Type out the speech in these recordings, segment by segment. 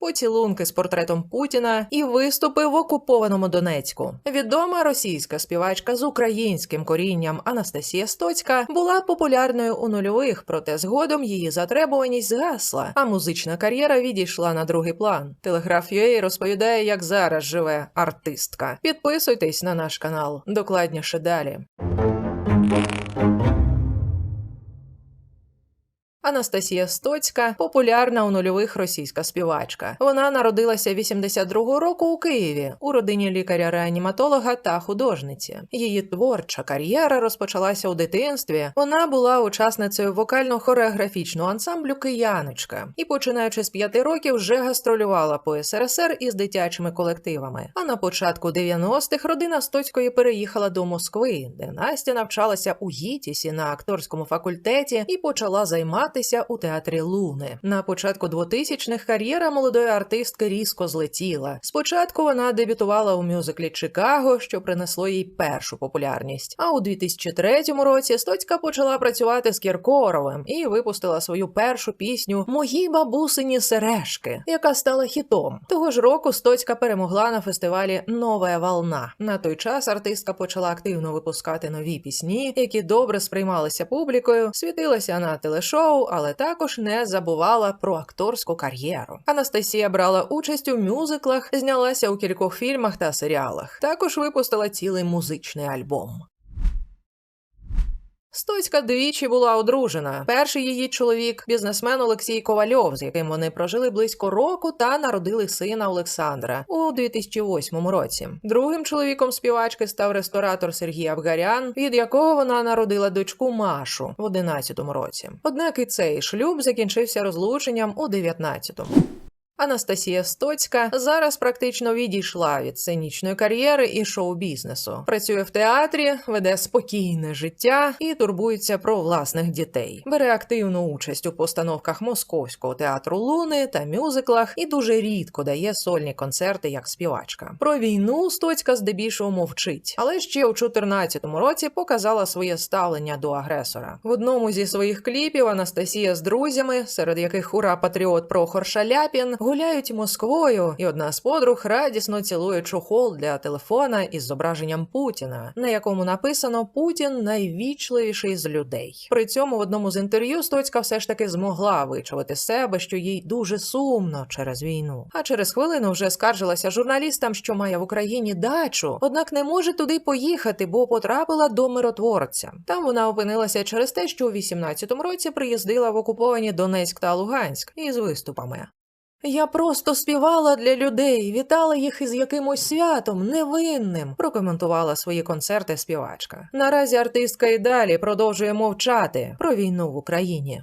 поцілунки з портретом Путіна і виступи в окупованому Донецьку. Відома російська співачка з українським корінням Анастасія Стоцька була популярною у нульових, проте згодом її затребуваність згасла, а музична кар'єра відійшла на другий план. Телеграф UA розповідає, як зараз живе артистка. Підписуйтесь на наш канал. Докладніше далі. Анастасія Стоцька популярна у нульових російська співачка. Вона народилася 82-го року у Києві у родині лікаря-реаніматолога та художниці. Її творча кар'єра розпочалася у дитинстві. Вона була учасницею вокально-хореографічного ансамблю Кияночка і, починаючи з п'яти років, вже гастролювала по СРСР із дитячими колективами. А на початку 90-х родина Стоцької переїхала до Москви, де Настя навчалася у ГІТІСі на акторському факультеті і почала займатися у театрі Луни. На початку 2000-х кар'єра молодої артистки різко злетіла. Спочатку вона дебютувала у мюзиклі Чикаго, що принесло їй першу популярність. А у 2003 році Стоцька почала працювати з Кіркоровим і випустила свою першу пісню Мої бабусині сережки, яка стала хітом. Того ж року Стоцька перемогла на фестивалі Нова волна. На той час артистка почала активно випускати нові пісні, які добре сприймалися публікою, світилася на телешоу, але також не забувала про акторську кар'єру. Анастасія брала участь у мюзиклах, знялася у кількох фільмах та серіалах. Також випустила цілий музичний альбом. Стоцька двічі була одружена. Перший її чоловік бізнесмен Олексій Ковальов, з яким вони прожили близько року та народили сина Олександра у 2008 році. Другим чоловіком співачки став ресторатор Сергій Авгарян, від якого вона народила дочку Машу в 11 році. Однак і цей шлюб закінчився розлученням у 19-му. Анастасія Стоцька зараз практично відійшла від сценічної кар'єри і шоу-бізнесу. Працює в театрі, веде спокійне життя і турбується про власних дітей. Бере активну участь у постановках московського театру Луни та мюзиклах і дуже рідко дає сольні концерти як співачка. Про війну Стоцька здебільшого мовчить, але ще у 2014 році показала своє ставлення до агресора. В одному зі своїх кліпів Анастасія з друзями, серед яких ура патріот Прохор Шаляпін, гуляють Москвою, і одна з подруг радісно цілує чохол для телефона із зображенням Путіна, на якому написано Путін найвічливіший з людей. При цьому в одному з інтерв'ю Стоцька все ж таки змогла вичавити з себе, що їй дуже сумно через війну. А через хвилину вже скаржилася журналістам, що має в Україні дачу, однак не може туди поїхати, бо потрапила до миротворця. Там вона опинилася через те, що у 18-му році приїздила в окуповані Донецьк та Луганськ із виступами. Я просто співала для людей, вітала їх із якимось святом, невинним, прокоментувала свої концерти співачка. Наразі артистка і далі продовжує мовчати про війну в Україні.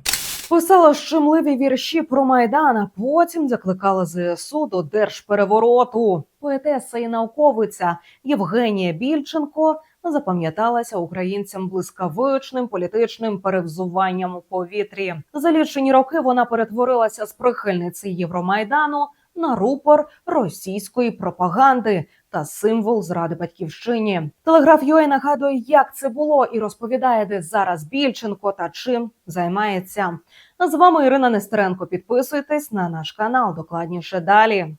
Писала щемливі вірші про Майдан, а потім закликала ЗСУ до держперевороту. Поетеса і науковиця Євгенія Більченко запам'яталася українцям блискавичним політичним перевзуванням у повітрі. За лічені роки вона перетворилася з прихильниці Євромайдану на рупор російської пропаганди та символ зради батьківщині. Телеграф UA нагадує, як це було, і розповідає, де зараз Більченко та чим займається. З вами Ірина Нестеренко. Підписуйтесь на наш канал. Докладніше далі.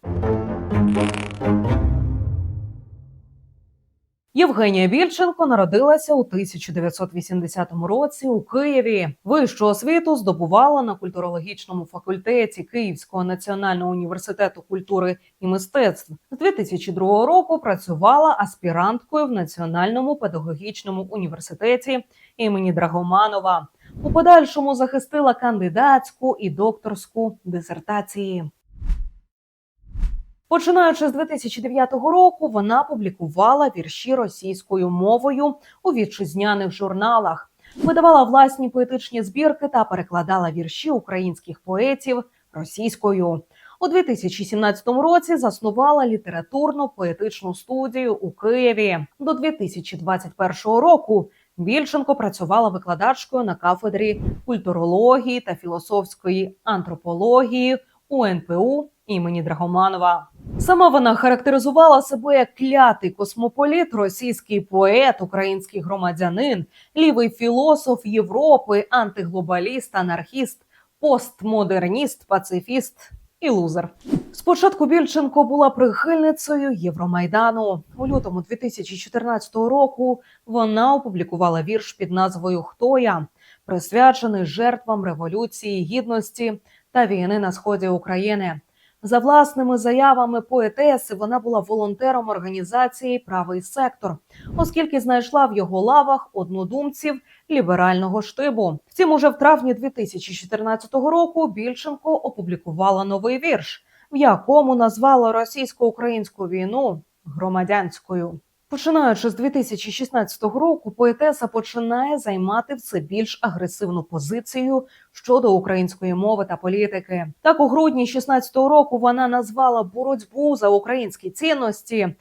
Євгенія Більченко народилася у 1980 році у Києві. Вищу освіту здобувала на культурологічному факультеті Київського національного університету культури і мистецтв. З 2002 року працювала аспіранткою в Національному педагогічному університеті імені Драгоманова. У подальшому захистила кандидатську і докторську дисертації. Починаючи з 2009 року, вона публікувала вірші російською мовою у вітчизняних журналах, видавала власні поетичні збірки та перекладала вірші українських поетів російською. У 2017 році заснувала літературну поетичну студію у Києві. До 2021 року Більченко працювала викладачкою на кафедрі культурології та філософської антропології у НПУ імені Драгоманова. Сама вона характеризувала себе як клятий космополіт, російський поет, український громадянин, лівий філософ Європи, антиглобаліст, анархіст, постмодерніст, пацифіст і лузер. Спочатку Більченко була прихильницею Євромайдану. У лютому 2014 року вона опублікувала вірш під назвою Хто я, присвячений жертвам революції гідності та війни на сході України. За власними заявами поетеси вона була волонтером організації Правий сектор, оскільки знайшла в його лавах однодумців ліберального штибу. Втім, уже в травні 2014 року Більченко опублікувала новий вірш, в якому назвала російсько-українську війну громадянською. Починаючи з 2016 року, поетеса починає займати все більш агресивну позицію щодо української мови та політики. Так, у грудні 2016 року вона назвала боротьбу за українські цінності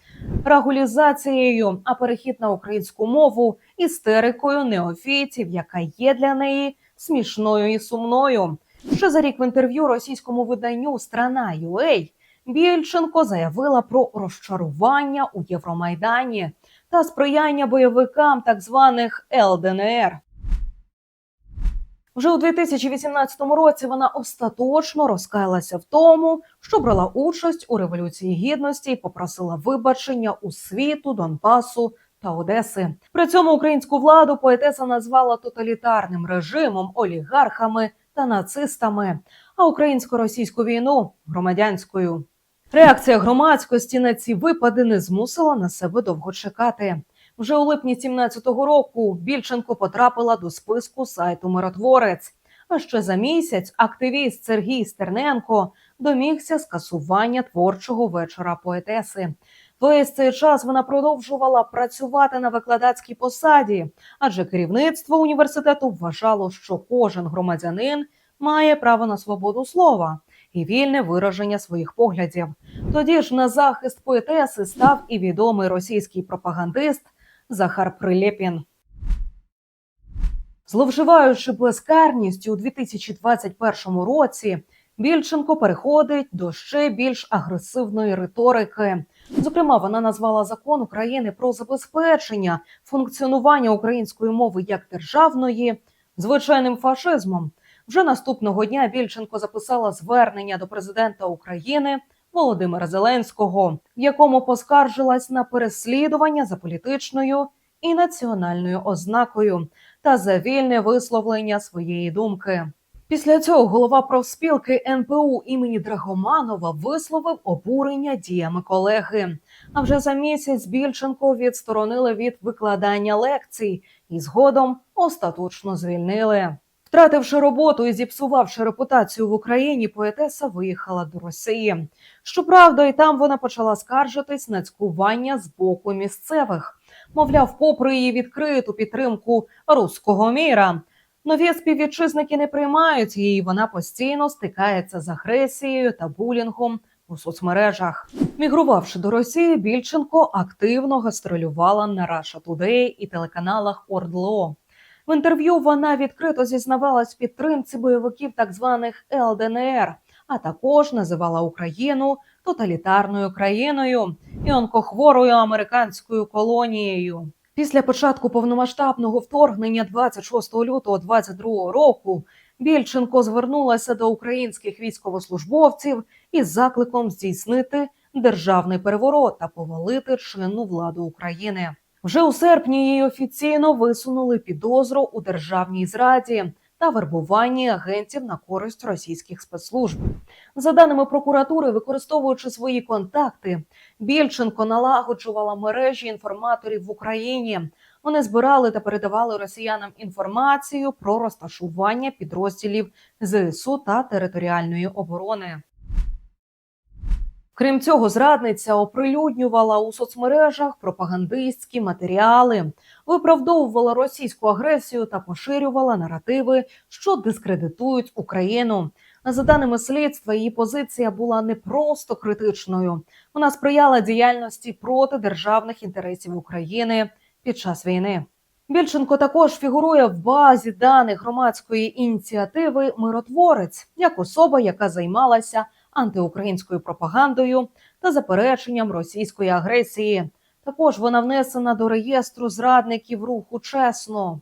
регулізацією, а перехід на українську мову істерикою неофітів, яка є для неї смішною і сумною. Ще за рік в інтерв'ю російському виданню Страна UA Більченко заявила про розчарування у Євромайдані та сприяння бойовикам так званих ЛДНР. Вже у 2018 році вона остаточно розкаялася в тому, що брала участь у революції гідності і попросила вибачення у світу, Донбасу та Одеси. При цьому українську владу поетеса назвала тоталітарним режимом, олігархами та нацистами, а українсько-російську війну громадянською. Реакція громадськості на ці випади не змусила на себе довго чекати. Вже у липні 17-го року Більченко потрапила до списку сайту Миротворець. А ще за місяць активіст Сергій Стерненко домігся скасування творчого вечора поетеси. Весь цей час вона продовжувала працювати на викладацькій посаді, адже керівництво університету вважало, що кожен громадянин має право на свободу слова і вільне вираження своїх поглядів. Тоді ж на захист поетеси став і відомий російський пропагандист Захар Прилєпін. Зловживаючи безкарністю у 2021 році, Більченко переходить до ще більш агресивної риторики. Зокрема, вона назвала закон України про забезпечення функціонування української мови як державної звичайним фашизмом. Вже наступного дня Більченко записала звернення до президента України Володимира Зеленського, в якому поскаржилась на переслідування за політичною і національною ознакою та за вільне висловлення своєї думки. Після цього голова профспілки НПУ імені Драгоманова висловив обурення діями колеги. А вже за місяць Більченко відсторонили від викладання лекцій і згодом остаточно звільнили. Втративши роботу і зіпсувавши репутацію в Україні, поетеса виїхала до Росії. Щоправда, і там вона почала скаржитись на цькування з боку місцевих. Мовляв, попри її відкриту підтримку руського міра, нові співвітчизники не приймають її. Вона постійно стикається з агресією та булінгом у соцмережах. Мігрувавши до Росії, Більченко активно гастролювала на Russia Today і телеканалах Ордло. В інтерв'ю вона відкрито зізнавалась в підтримці бойовиків так званих ЛДНР, а також називала Україну тоталітарною країною і онкохворою американською колонією. Після початку повномасштабного вторгнення 26 лютого 2022 року Більченко звернулася до українських військовослужбовців із закликом здійснити державний переворот та повалити чинну владу України. Вже у серпні її офіційно висунули підозру у державній зраді та вербуванні агентів на користь російських спецслужб. За даними прокуратури, використовуючи свої контакти, Більченко налагоджувала мережі інформаторів в Україні. Вони збирали та передавали росіянам інформацію про розташування підрозділів ЗСУ та територіальної оборони. Крім цього, зрадниця оприлюднювала у соцмережах пропагандистські матеріали, виправдовувала російську агресію та поширювала наративи, що дискредитують Україну. За даними слідства, її позиція була не просто критичною. Вона сприяла діяльності проти державних інтересів України під час війни. Більченко також фігурує в базі даних громадської ініціативи Миротворець як особа, яка займалася антиукраїнською пропагандою та запереченням російської агресії. Також вона внесена до реєстру зрадників руху чесно.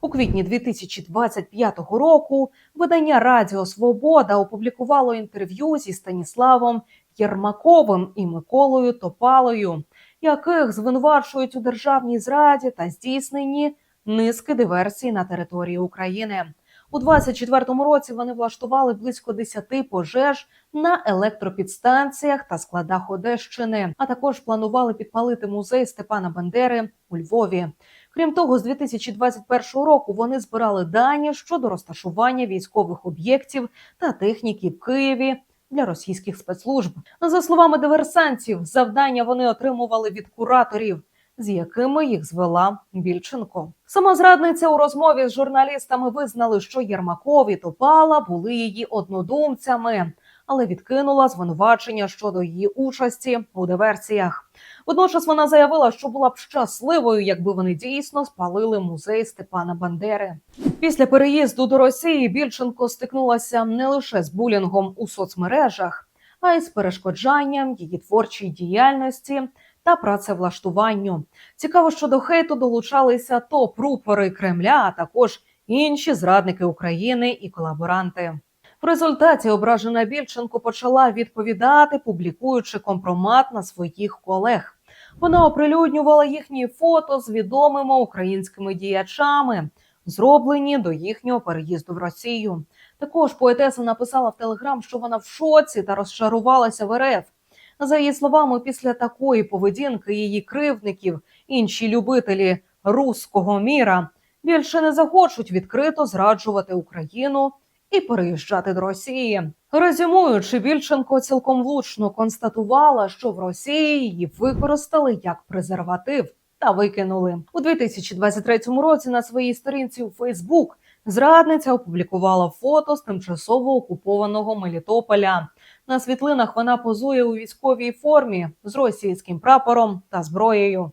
У квітні 2025 року видання Радіо Свобода опублікувало інтерв'ю зі Станіславом Єрмаковим і Миколою Топалою, яких звинувачують у державній зраді та здійсненні низки диверсій на території України. У 24-му році вони влаштували близько 10 пожеж на електропідстанціях та складах Одещини, а також планували підпалити музей Степана Бандери у Львові. Крім того, з 2021 року вони збирали дані щодо розташування військових об'єктів та техніки в Києві для російських спецслужб. За словами диверсантів, завдання вони отримували від кураторів, з якими їх звела Більченко. Сама зрадниця у розмові з журналістами визнали, що Єрмаков і Топала були її однодумцями, але відкинула звинувачення щодо її участі у диверсіях. Водночас вона заявила, що була б щасливою, якби вони дійсно спалили музей Степана Бандери. Після переїзду до Росії Більченко стикнулася не лише з булінгом у соцмережах, а й з перешкоджанням її творчій діяльності та працевлаштуванню. Цікаво, що до хейту долучалися топ-рупори Кремля, а також інші зрадники України і колаборанти. В результаті ображена Більченко почала відповідати, публікуючи компромат на своїх колег. Вона оприлюднювала їхні фото з відомими українськими діячами, зроблені до їхнього переїзду в Росію. Також поетеса написала в Телеграм, що вона в шоці та розчарувалася в РФ. За її словами, після такої поведінки її кривдників інші любителі руського міра більше не захочуть відкрито зраджувати Україну і переїжджати до Росії. Резюмуючи, Більченко цілком влучно констатувала, що в Росії її використали як презерватив та викинули у 2023 році. На своїй сторінці у Фейсбук зрадниця опублікувала фото з тимчасово окупованого Мелітополя. На світлинах вона позує у військовій формі з російським прапором та зброєю.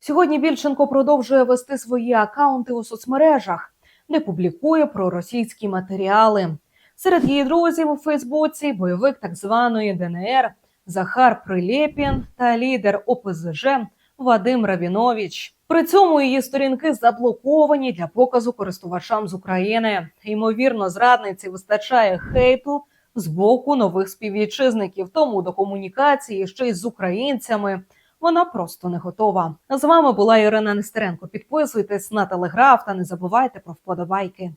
Сьогодні Більченко продовжує вести свої акаунти у соцмережах, де публікує проросійські матеріали. Серед її друзів у Фейсбуці бойовик так званої ДНР Захар Прилєпін та лідер ОПЗЖ Вадим Рабінович. При цьому її сторінки заблоковані для показу користувачам з України. Ймовірно, зрадниці вистачає хейту з боку нових співвітчизників. Тому до комунікації ще й з українцями вона просто не готова. З вами була Ірина Нестеренко. Підписуйтесь на телеграф та не забувайте про вподобайки.